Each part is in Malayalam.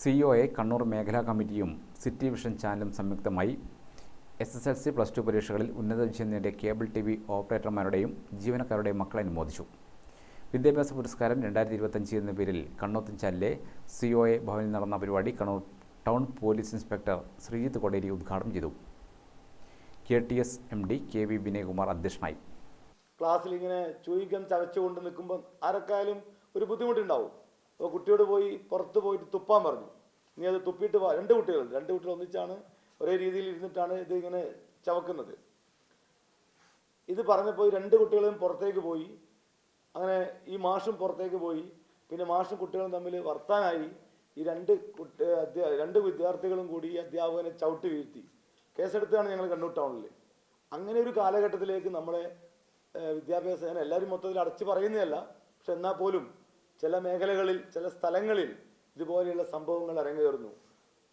സി ഒ എ കണ്ണൂർ മേഖലാ കമ്മിറ്റിയും സിറ്റി വിഷൻ ചാനലും സംയുക്തമായി S S L C plus two പരീക്ഷകളിൽ ഉന്നത വിജയം നേടിയ കേബിൾ ടി വി ഓപ്പറേറ്റർമാരുടെയും ജീവനക്കാരുടെയും മക്കളെ അനുമോദിച്ചു. വിദ്യാഭ്യാസ പുരസ്കാരം രണ്ടായിരത്തി ഇരുപത്തഞ്ച് എന്ന പേരിൽ കണ്ണോത്തഞ്ചാലിലെ സി ഒ എ ഭവനിൽ നടന്ന പരിപാടി Kannur town police inspector Sreejith Koderi ഉദ്ഘാടനം ചെയ്തു. K T S M D K V Vinayakumar അധ്യക്ഷനായി. ക്ലാസ്സിൽ ഇങ്ങനെ ചൂയിക്കം ചവച്ചുകൊണ്ട് നിൽക്കുമ്പോൾ ആരൊക്കെ ഒരു ബുദ്ധിമുട്ടുണ്ടാവും. അപ്പോൾ കുട്ടിയോട് പോയി പുറത്ത് പോയിട്ട് തുപ്പാൻ പറഞ്ഞു. നീ അത് തുപ്പിയിട്ട് വാ. രണ്ട് കുട്ടികൾ രണ്ട് കുട്ടികൾ ഒന്നിച്ചാണ് ഒരേ രീതിയിൽ ഇരുന്നിട്ടാണ് ഇത് ഇങ്ങനെ ചവക്കുന്നത്. ഇത് പറഞ്ഞപ്പോൾ രണ്ട് കുട്ടികളും പുറത്തേക്ക് പോയി. അങ്ങനെ ഈ മാഷും പുറത്തേക്ക് പോയി. പിന്നെ മാഷും കുട്ടികളും തമ്മിൽ വർത്താനായി. ഈ രണ്ട് കുട്ടി രണ്ട് വിദ്യാർത്ഥികളും കൂടി ഈ അധ്യാപകനെ ചവിട്ടി വീഴ്ത്തി. കേസെടുത്താണ് ഞങ്ങൾ കണ്ണൂർ ടൗണിൽ. അങ്ങനെ ഒരു കാലഘട്ടത്തിലേക്ക് നമ്മളെ വിദ്യാഭ്യാസ എല്ലാവരും മൊത്തത്തിൽ അടച്ചു പറയുന്നതല്ല. പക്ഷെ എന്നാൽ പോലും ചില മേഖലകളിൽ ചില സ്ഥലങ്ങളിൽ ഇതുപോലെയുള്ള സംഭവങ്ങൾ അരങ്ങേറുന്നു.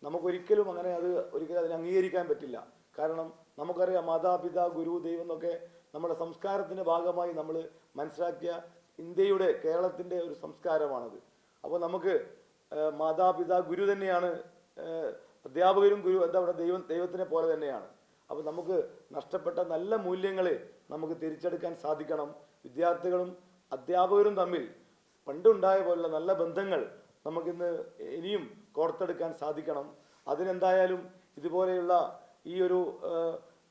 നമുക്കൊരിക്കലും അങ്ങനെ അത് ഒരിക്കലും അതിനെ അംഗീകരിക്കാൻ പറ്റില്ല. കാരണം നമുക്കറിയാം മാതാപിതാ ഗുരു ദൈവം എന്നൊക്കെ നമ്മുടെ സംസ്കാരത്തിന്റെ ഭാഗമായി നമ്മൾ മനസ്സിലാക്കിയ ഇന്ത്യയുടെ കേരളത്തിന്റെ ഒരു സംസ്കാരമാണത്. അപ്പോൾ നമുക്ക് മാതാപിത ഗുരു തന്നെയാണ് അധ്യാപകരും ഗുരു എന്താ പറയുക ദൈവം ദൈവത്തിനെ പോലെ തന്നെയാണ്. അപ്പോൾ നമുക്ക് നഷ്ടപ്പെട്ട നല്ല മൂല്യങ്ങളെ നമുക്ക് തിരിച്ചെടുക്കാൻ സാധിക്കണം. വിദ്യാർത്ഥികളും അധ്യാപകരും തമ്മിൽ പണ്ടുണ്ടായ പോലുള്ള നല്ല ബന്ധങ്ങൾ നമുക്കിന്ന് ഇനിയും കോർത്തെടുക്കാൻ സാധിക്കണം. അതിനെന്തായാലും ഇതുപോലെയുള്ള ഈ ഒരു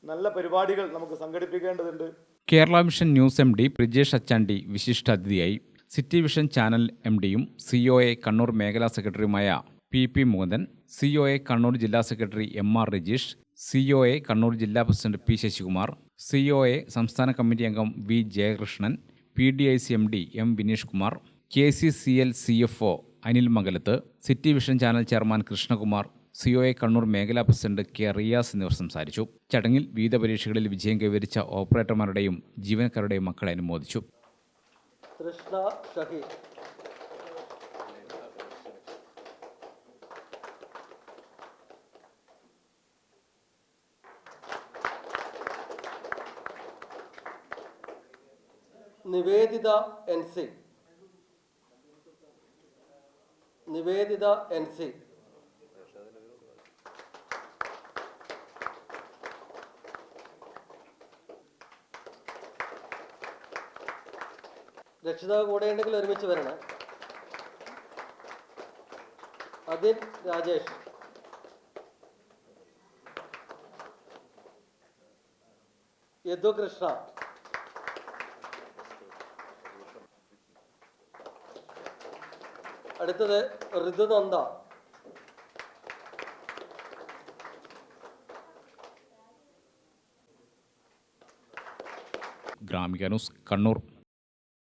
നല്ല പരിപാടികൾ നമുക്ക് സംഘടിപ്പിക്കേണ്ടതുണ്ട്. Kerala mission news M D Brijesh Achandi വിശിഷ്ടാതിഥിയായി city vision channel M ഡിയും സി ഒ എ കണ്ണൂർ മേഖലാ സെക്രട്ടറിയുമായ P P Mukundan C O A Kannur ജില്ലാ secretary M R Rajeesh C O A Kannur ജില്ലാ president P Sasikumar C O A സംസ്ഥാന കമ്മിറ്റി അംഗം V Jayakrishnan P D I C M D M Vineesh Kumar K C C L C F O Anil Mangalath city vision channel chairman Krishnakumar C O A Kannur മേഖലാ പ്രസിഡന്റ് കെ റിയാസ് എന്നിവർ സംസാരിച്ചു. ചടങ്ങിൽ വിവിധ പരീക്ഷകളിൽ വിജയം കൈവരിച്ച ഓപ്പറേറ്റർമാരുടെയും ജീവനക്കാരുടെയും മക്കളെ അനുമോദിച്ചു. Niveditha N Niveditha N C. രക്ഷിതാവ് കൂടെ ഉണ്ടെങ്കിൽ ഒരുമിച്ച് വരണം. അതിൻ രാജേഷ്. യദു കൃഷ്ണ അടുത്തത് ഋതുനന്ദ ഗ്രാമിക കണ്ണൂർ.